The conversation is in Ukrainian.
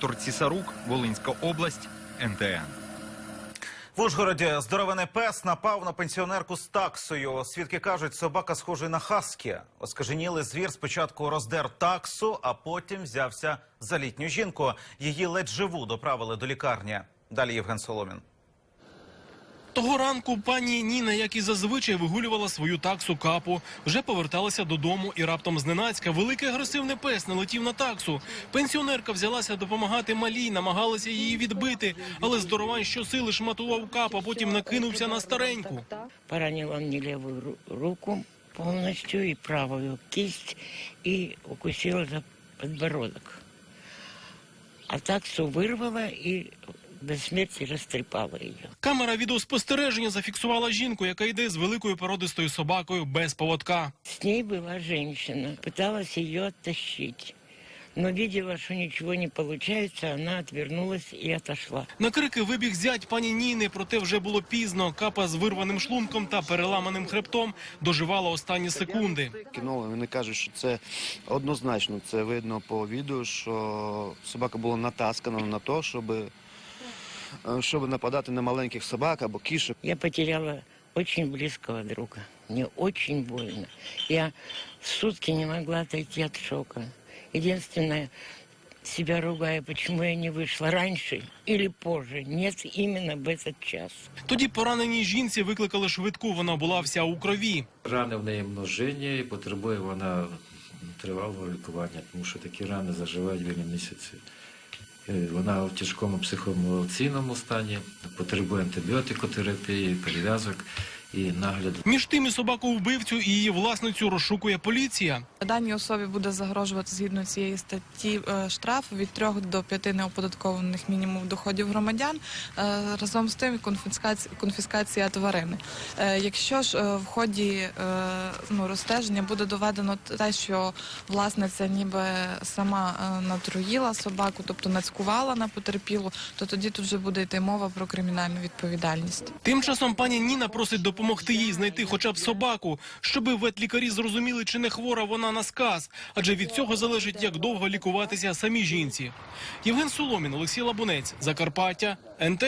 Торцісарук, Волинська область, НТН. В Ужгороді здоровений пес напав на пенсіонерку з таксою. Свідки кажуть, собака схожий на хаскі. Оскаженілий звір спочатку роздер таксу, а потім взявся за літню жінку. Її ледь живу доправили до лікарні. Далі Євген Соломін. Того ранку пані Ніна, як і зазвичай, вигулювала свою таксу капу. Вже поверталася додому, і раптом зненацька великий агресивний пес налетів на таксу. Пенсіонерка взялася допомагати малій, намагалася її відбити, але здоровань щосили шматував кап, а потім накинувся на стареньку. Поранил он мне левую ру- руку полностью и правую кисть и укусил за подбородок. А таксу вырвала и до смерти растрепала ее. Камера відеоспостереження зафіксувала жінку, яка йде з великою породистою собакою без поводка. С ней была женщина, пыталась ее оттащить. Но видела, что ничего не получается, она отвернулась и отошла. На крики вибіг зять пані Ніни, проте вже було пізно. Капа з вирваним шлунком та переламаним хребтом доживала останні секунди. Кінологи вони кажуть, що це однозначно це видно по відео, що собака була натаскана на те, щоб, щоб нападати на маленьких собак або кішок. Я потеряла очень близкого друга. Мне очень больно. Я сутки не могла отойти от шока. Единственное, себя ругаю, почему я не вышла раньше или позже. Нет, именно в этот час. Тоді пораненій жінці викликали швидку. Вона була вся у крові. Рани в неї множинні і потребує вона тривалого лікування, тому що такі рани заживають біля місяці. Е, Вона в тяжкому психоемоційному стані, потребує антибіотикотерапії, перев'язок і нагляду. Між тим і собаку вбивцю і її власницю розшукує поліція. Даній особі буде загрожувати згідно цієї статті е, штраф від 3 до 5 неоподаткованих мінімум доходів громадян. е, Разом з тим конфіскація, конфіскація тварини. Е, Якщо ж в ході ну, розстеження буде доведено те, що власниця ніби сама натруїла собаку, тобто нацькувала на потерпілу, то тоді тут вже буде йти мова про кримінальну відповідальність. Тим часом пані Ніна просить допомогти їй знайти хоча б собаку, щоби ветлікарі зрозуміли, чи не хвора вона на сказ, адже від цього залежить, як довго лікуватися самі жінці. Євген Соломін, Олексій Лабунець, Закарпаття, НТН.